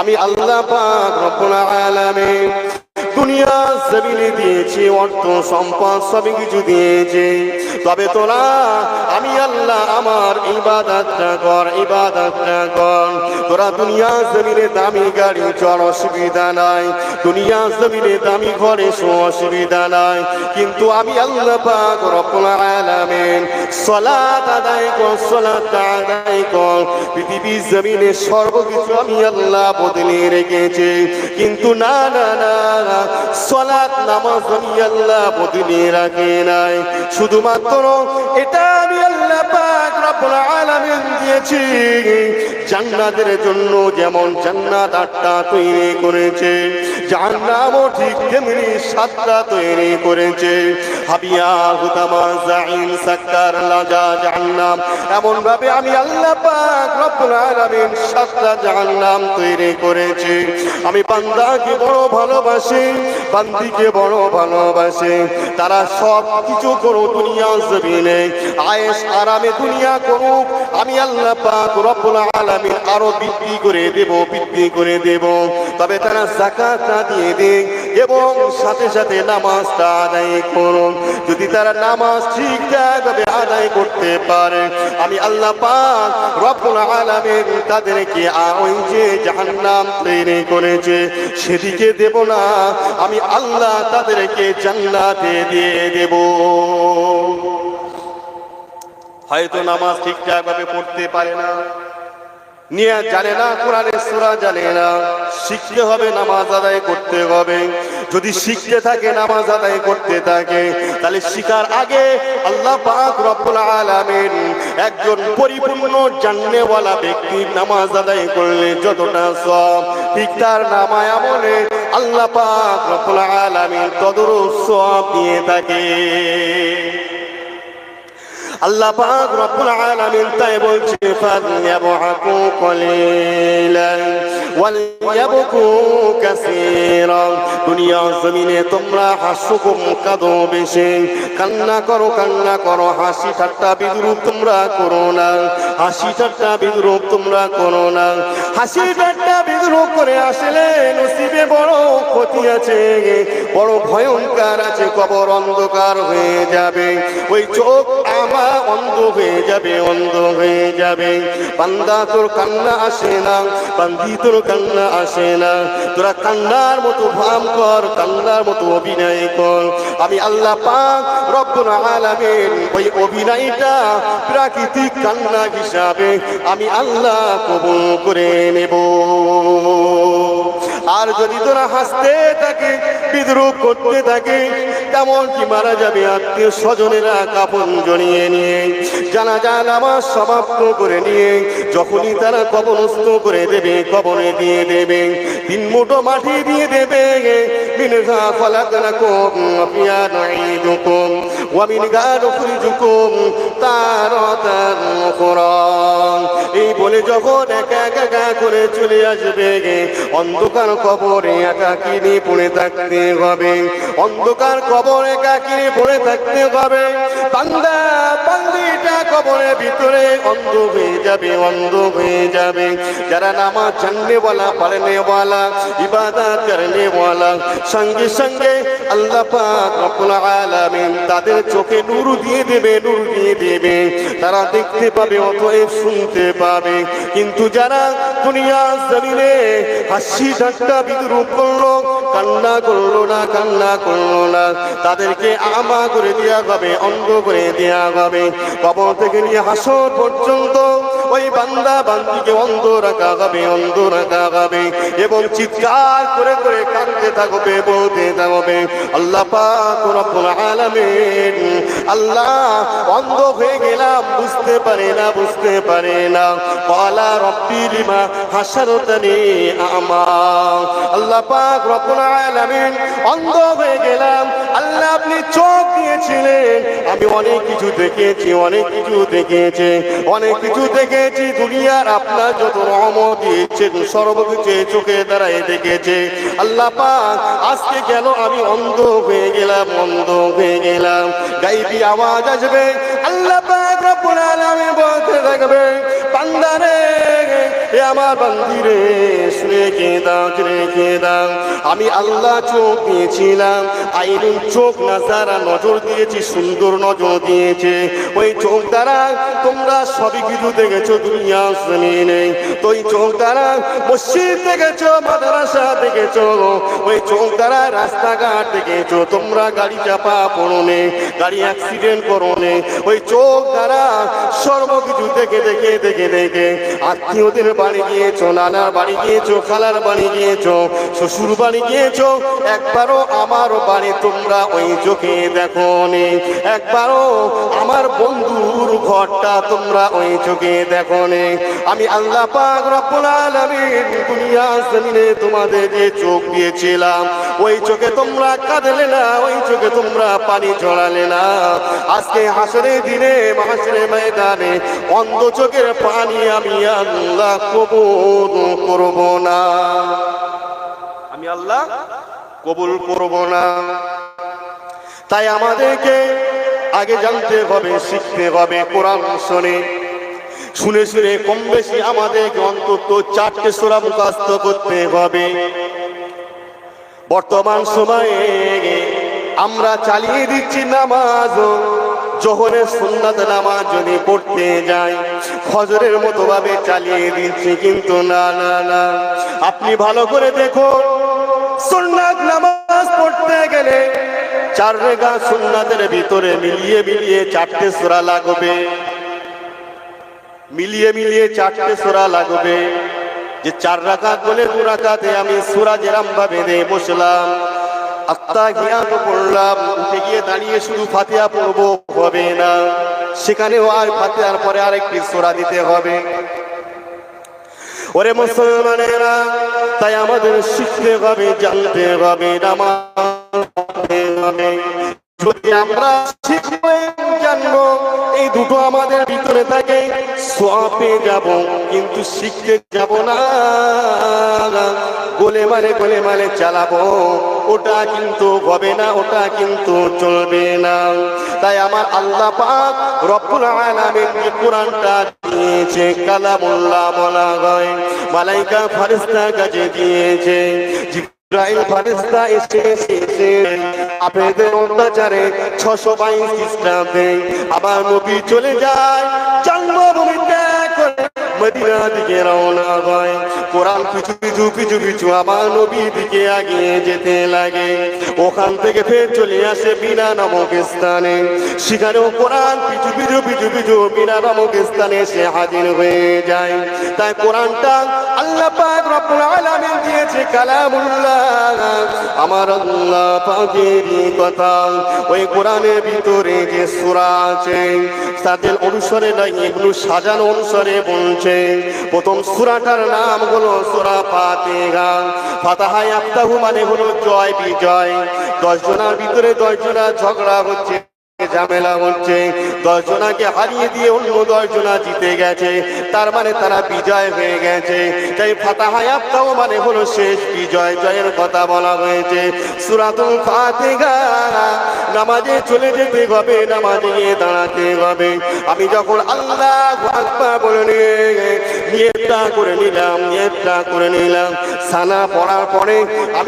আমি আল্লাহ দুনিয়া জমিনে দিয়েছি অর্থ সম্পদ সবই কিছু দিয়েছে। তবে তোরা আমি আল্লাহ আমার ইবাদতটা কর ইবাদতটা কর। তোরা দুনিয়া জমিনে দামি গাড়ি চড়, অসুবিধা নাই। দুনিয়া জমিনে দামি ঘরে শো, অসুবিধা নাই। কিন্তু আমি আল্লাহ পাক রব্বুল আলামিন সালাত আদায় কর সালাত আদায় কর। পৃথিবী জমিনে সর্বকিছু আমি আল্লাহ বদলে রেখেছি। কিন্তু না না না সলাৎ নামাজ আমি আল্লাহ বদলে রাখে নাই। শুধুমাত্র এটা আমি আল্লাহ জান্নাতের জন্য যেমন জান্নাত আটটা তৈরি করেছে, জাহান্নামও ঠিক তেমনি সাতটা তৈরি করেছে। হাবিয়া, হুতামা জাইন সাক্কার লাজা জাহান্নাম এমন ভাবে আমি আল্লাহ পাক রব্বুল আলামিন সাতটা জাহান্নাম তৈরি করেছি। আমি বান্দাকে বড় ভালোবাসি, বান্দিকে বড় ভালোবাসে। তারা সব কিছু করো দুনিয়া জমিনে। আয়েস আরামে দুনিয়া করুক, আমি আল্লাহ পাক রব্বুল আলামিন আরও বৃদ্ধি করে দেব, বৃদ্ধি করে দেব। তবে তারা জাকাতটা দিয়ে দিক এবং সাথে সাথে নামাজটা আদায় করুন। যদি তারা নামাজ ঠিকঠাকভাবে আদায় করতে পারে, আমি আল্লাহ পাক রব্বুল আলামিন তাদেরকে ওই যে জাহান্নাম তৈরি করেছে, সেদিকে দেব না, আমি আল্লাহ তাদেরকে জান্নাতে দিয়ে দেব। হয়তো নামাজ ঠিকঠাক ভাবে পড়তে পারে না। নিয়ে জানে না কোরআনের সূরা জানে না। শিখতে হবে, নামাজ আদায় করতে হবে। যদি শিখতে থাকে, নামাজ আদায় করতে থাকে, তাহলে শিকার আগে আল্লাহ পাক রব্বুল আলামিন একজন পরিপূর্ণ জাননেওয়ালা ব্যক্তি নামাজ আদায় করলে যতটা সব ঠিক তার নামায় আমলে আল্লাহ পাক রব্বুল আলামিন তদরু সব দিয়ে থাকে। আল্লাহ পাক রব্বুল আলামিন তাই বলছে ফালইয়াবহাকু কলিলান ওয়ালইয়াবকু কাসীরা দুনিয়া জমিনে তোমরা হাসো কাঁদো বেশি। কান্না করো কান্না করো, হাসি ঠাট্টা বিদ্রুপ তোমরা করো না। হাসি ঠাট্টা বিদ্রুপ তোমরা করো না। হাসি ঠাট্টা বিদ্রুপ করে আসলে নসিবে বড় ক্ষতি আছে। বড় ভয়ঙ্কর আছে, কবর অন্ধকার হয়ে যাবে। ওই চোখ আমার অন্ধ হয়ে যাবে, অন্ধ হয়ে যাবে। বান্দা তোর কান্না আসে না, বান্দি তোর কান্না আসে না। তোরা কান্নার মতো ভাম কর, কান্নার মতো অভিনয় কর। আমি আল্লাহ পাক রব্বুল আলামিন ওই অভিনয়টা প্রাকৃতিক কান্না হিসাবে আমি আল্লাহ কবুল করে নেব। আর যদি তোরা হাসতে থাকে বিদ্রুপ করতে থাকে তেমন কি মারা যাবে আত্মীয় স্বজনেরা কাপন জড়িয়ে নিয়ে। যান আমার সমাপ্ত করে নিয়ে, যখনই তারা কবরস্থ করে দেবে, কবরে দিয়ে দেবে। তিন মুঠো মাটি দিয়ে দেবে, মিনহা খলাকনাকুম ওয়া নুঈদুকুম ওয়া মিনহা নুখরিজুকুম এই বলে যখন একা একা একা করে চলে আসবে অন্ধকার কবরে একাকিনি পড়ে থাকতে হবে। অন্ধকার কবরে একাকিনি পড়ে থাকতে হবে। বান্দা কবরের ভিতরে অন্ধ হয়ে যাবে, অন্ধ হয়ে যাবে। যারা নামাজ জাননে বলা পারনে বলা বলা সঙ্গে সঙ্গে আল্লাহ আলামিন তাদের চোখে নূর দিয়ে দেবে, নূর দিয়ে দেবে তারা দেখতে পাবে, অতএব শুনতে পাবে। কিন্তু যারা দুনিয়া জমিনে হাসি ঠাট্টা বিদ্রুপ করল, কান্না করল না, কান্না করল না, তাদেরকে আমা করে দেওয়া হবে, অন্ধ করে দেওয়া হবে। কবর থেকে নিয়ে হাসর পর্যন্ত ওই বান্দা বান্দিকে অন্ধ রাখা হবে, অন্ধ রাখা হবে। এবং চিৎকার করে করে কাঁদতে থাকবে, বলতে থাকবে, আল্লাহ পাক রব্বুল আল্লাহ অন্ধ হয়ে গেলাম, বুঝতে পারে না, বুঝতে পারে না। আল্লাহ পাক অন্ধ হয়ে গেলাম। আল্লাহ আপনি চোখ দিয়েছিলেন। আমি অনেক কিছু দেখেছি, অনেক কিছু দেখেছি, অনেক কিছু দেখেছি। দুনিয়ার আপনার যত রহমত দিয়েছেন সর্বকিছু চোখে দ্বারাই দেখেছে। আল্লাহ পাক, আজকে কেন আমি অন্ধ হয়ে গেলাম, অন্ধ হয়ে গেলাম? গাইবি আওয়াজ আসবে আল্লাহ পাক রব্বুল আলামিন বলতে থাকবে বান্দারে এ আমার বান্দিরে রেখে দাও রেখে দাও। আমি আল্লাহ চোখ দিয়েছিলাম আইনুন চোখ না যারা নজর দিয়েছি, সুন্দর নজর দিয়েছে। ওই চোখ দ্বারা তোমরা সবই কিছু দেখেছ, দুনিয়া জমিনে তো ওই চোখ দ্বারা মসজিদ দেখেছ, মাদ্রাসা দেখেছ, ওই চোখ দ্বারা রাস্তাঘাট দেখেছ, তোমরা গাড়ি চাপা পড়নে গাড়ি অ্যাক্সিডেন্ট করনে ওই চোখ দ্বারা সর্বকিছু দেখে দেখে দেখে দেখে। আত্মীয়দের বাড়ি গিয়েছো, নানার বাড়ি গিয়েছো, খালার বাড়ি গিয়েছো শ্বশুর বাড়ি গিয়েছো, একবারও আমার বাড়ি তোমরা ওই চোখে দেখো নি একবারও আমার বন্ধুর ঘরটা তোমরা ওই চোখে দেখো নি আমি আল্লাহ পাক রব্বুল আলামিন দুনিয়া জমিনে তোমাদের যে চোখ দিয়েছিলাম। ওই চোখে তোমরা কাঁদলে না, ওই চোখে তোমরা পানি ঝরালে না। আজকে হাসরে দিনে মাসরে ময়দানে অন্ধ চোখের পানি আমি আল্লাহ কবুল করব না। আমি আল্লাহ কবুল করব না। তাই আমাদেরকে আগে জানতে হবে শিখতে হবে কোরআন শোনে। শুনে শুনে কম বেশি আমাদেরকে অন্তত চারটে সোরা মুখাস্ত করতে হবে। বর্তমান সময়ে আমরা চালিয়ে দিচ্ছি নামাজ জোহরের সুন্নাত নামাজ যদি পড়তে যাই, ফজরের মতো ভাবে চালিয়ে দিচ্ছি কিন্তু না না না। আপনি ভালো করে দেখুন, সুন্নাত নামাজ পড়তে গেলে চার রেগা সুন্নাতের ভিতরে মিলিয়ে মিলিয়ে চারটে সোরা লাগবে। মিলিয়ে মিলিয়ে চারটে সোরা লাগবে। যে চার রাকাত বলে দু রাকাতে আমি সুরা যেরাম ভাবে বসলাম আত্মা পড়লাম উঠে গিয়ে দাঁড়িয়ে শুধু ফাতিহা পড়ব হবে না। সেখানেও আর ফাতিহার পরে আরেকটি সোরা দিতে হবে। ওরে মুসলমানেরা, তাই আমাদের শিখতে হবে, জানতে হবে, নামাজ পড়তে হবে। যদি আমরা শিখব জানব এই দুটো আমাদের ভিতরে থাকে সোয়াপে যাব, কিন্তু শিখতে যাব না। গোলে মারে গোলে মারে চালাবো। ওটা কিন্তু হবে না, ওটা কিন্তু চলবে না। তাই আমার আল্লাহ পাক রব্বুল আলামিন যে কোরআনটা দিয়েছে, কালামুল্লাহ বলা হয়। মালাইকা ফারিস্তা কাজে দিয়েছে ইসরাইল ফারিস্তা এসে এসে আপনাদের অত্যাচারে ছশো বাইশ খ্রিস্টাব্দে আবার নবী চলে যায় মদিনা দিকে রওনা হয়। কোরআন পিছু পিছু পিছু পিছু আমার নবী দিকে আগিয়ে যেতে লাগে। ওখান থেকে ফের চলে আসে বিনা নামক স্থানে। সেখানেও কোরআন পিছু পিছু পিছু পিছু বিনা নামক স্থানে সে হাজির হয়ে যায়। তাই কোরআনটা আল্লাহ পাক রব্বুল আলামিন দিয়েছে কালামুল্লাহ। আমার আল্লাহ কথা। ওই কোরআনের ভিতরে যে সূরা আছে, তাদের অনুসারে নাই এগুলো সাজানো অনুসারে বলছে। প্রথম সুরাটার নাম হলো সুরা ফাতিহা। ফাতাহায় আফতাহু মানে হলো জয় বিজয় দশ জনার ভিতরে দশ জনা ঝগড়া হচ্ছে। ঝামেলা হচ্ছে? দশ জনাকে হারিয়ে দিয়ে অন্য দশ জনা জিতে গেছে। তার মানে তারা বিজয় হয়ে গেছে। তাই ফাতাহায়াপ্তাও মানে হলো শেষ বিজয়, জয়ের কথা বলা হয়েছে। সুরাতুল ফাতিহা, নামাজে চলে যেতে হবে, নামাজে গিয়ে দাঁড়াতে হবে। আমি যখন আল্লাহ আকবার বলে নিয়ে নিয়তটা করে নিলাম নিয়তটা করে নিলাম। সানা পড়ার পরে আমি